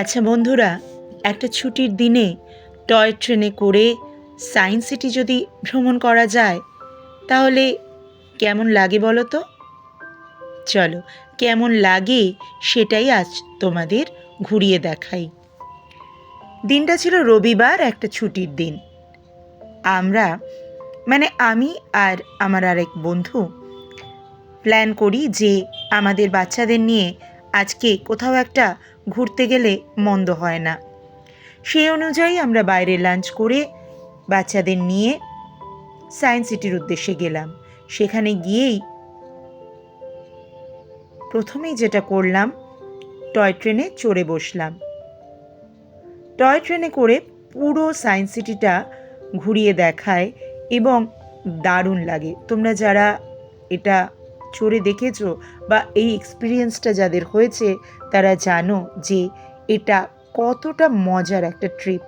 আচ্ছা বন্ধুরা, একটা ছুটির দিনে টয় ট্রেনে করে সায়েন্স সিটি যদি ভ্রমণ করা যায়, তাহলে কেমন লাগে বলো তো? চলো, কেমন লাগে সেটাই আজ তোমাদের ঘুরিয়ে দেখাই। দিনটা ছিল রবিবার, একটা ছুটির দিন। আমরা মানে আমি আর আমার আরেক বন্ধু প্ল্যান করি যে আমাদের বাচ্চাদের নিয়ে আজকে কোথাও একটা ঘুরতে গেলে মন্দ হয় না। সেই অনুযায়ী আমরা বাইরে লাঞ্চ করে বাচ্চাদের নিয়ে সায়েন্স সিটির উদ্দেশ্যে গেলাম। সেখানে গিয়েই প্রথমেই যেটা করলাম, টয় ট্রেনে চড়ে বসলাম। টয় ট্রেনে করে পুরো সায়েন্স সিটিটা ঘুরিয়ে দেখায় এবং দারুণ লাগে। তোমরা যারা এটা চড়ে দেখেছ বা এই এক্সপিরিয়েন্সটা যাদের হয়েছে, তারা জানো যে এটা কতটা মজার একটা ট্রিপ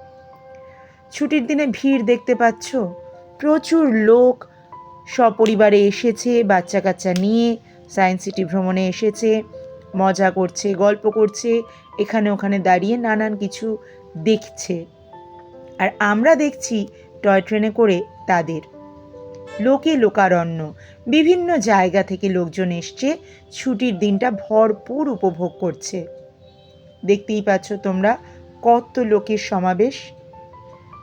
ছুটির দিনে ভিড় দেখতে পাচ্ছ? প্রচুর লোক, সপরিবারে এসেছে বাচ্চা কাচ্চা নিয়ে সায়েন্স সিটি ভ্রমণে এসেছে, মজা করছে, গল্প করছে, এখানে ওখানে দাঁড়িয়ে নানান কিছু দেখছে। আর আমরা দেখছি, টয় ট্রেনে করে তাদের। লোকে লোকারণ্য। বিভিন্ন জায়গা থেকে লোকজন এসছে। ছুটির দিনটা ভরপুর উপভোগ করছে। দেখতেই পাচ্ছ তোমরা কত লোকের সমাবেশ।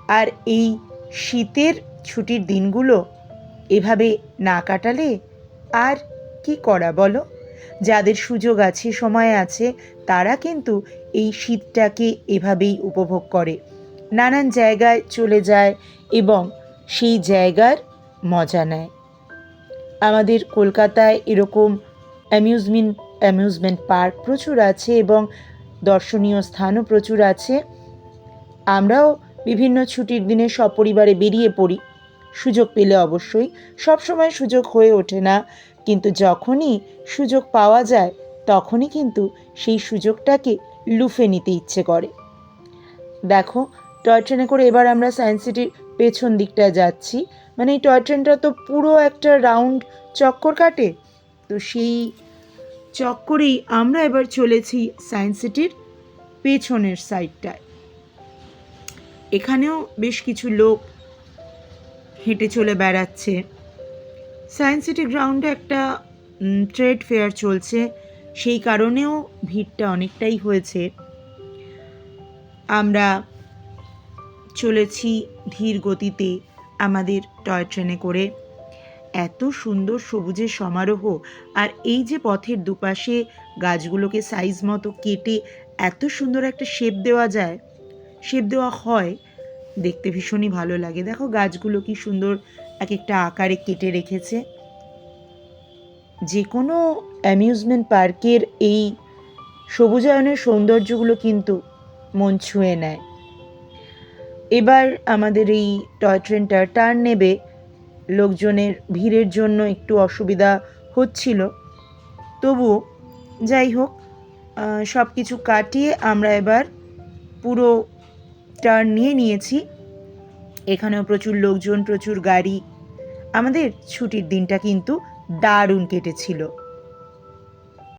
আর এই শীতের ছুটির দিনগুলো এভাবে না কাটালে আর কি করা বলো? যাদের সুযোগ আছে, সময় আছে, তারা কিন্তু এই শীতটাকে এভাবেই উপভোগ করে। নানান জায়গায় চলে যায় এবং সেই জায়গার মজা নেয়। আমাদের কলকাতায় এরকম অ্যামিউজমেন্ট অ্যামিউজমেন্ট পার্ক প্রচুর আছে এবং দর্শনীয় স্থানও প্রচুর আছে। আমরাও বিভিন্ন ছুটির দিনে সপরিবারে বেরিয়ে পড়ি। সুযোগ পেলে অবশ্যই। সবসময় সুযোগ হয়ে ওঠে না। কিন্তু যখনই সুযোগ পাওয়া যায়, তখনই কিন্তু সেই সুযোগটাকে লুফে নিতে ইচ্ছে করে। দেখো, টয় ট্রেনে করে এবার আমরা সায়েন্স সিটির পেছন দিকটা যাচ্ছি। মানে এই টয় ট্রেনটা তো পুরো একটা রাউন্ড চক্কর কাটে। তো সেই চক্করেই আমরা এবার চলেছি সায়েন্স সিটির পেছনের সাইডটায়। এখানেও বেশ কিছু লোক হেঁটে চলে বেড়াচ্ছে। সায়েন্স সিটি গ্রাউন্ডে একটা ট্রেড ফেয়ার চলছে। সেই কারণেও ভিড়টা অনেকটাই হয়েছে। আমরা চলেছি ধীর গতিতে আমাদের টয় ট্রেনে করে। এত সুন্দর সবুজের সমারোহ আর এই যে পথের দুপাশে গাছগুলোকে সাইজ মতো কেটে এত সুন্দর একটা শেপ দেওয়া যায় শেপ দেওয়া হয়, দেখতে ভীষণই ভালো লাগে। দেখো গাছগুলো কি সুন্দর এক একটা আকারে কেটে রেখেছে। যে কোনো অ্যামিউজমেন্ট পার্কের এই সবুজায়নের সৌন্দর্যগুলো কিন্তু মন ছুঁয়ে নেয়। এবার আমাদের এই টয় ট্রেনটা টার্ন নেবে। লোকজনের ভিড়ের জন্য একটু অসুবিধা হচ্ছিল। তবুও যাই হোক সব কিছু কাটিয়ে আমরা এবার পুরো টার্ন নিয়ে নিয়েছি। এখানেও প্রচুর লোকজন, প্রচুর গাড়ি। আমাদের ছুটির দিনটা কিন্তু দারুণ কেটেছিল।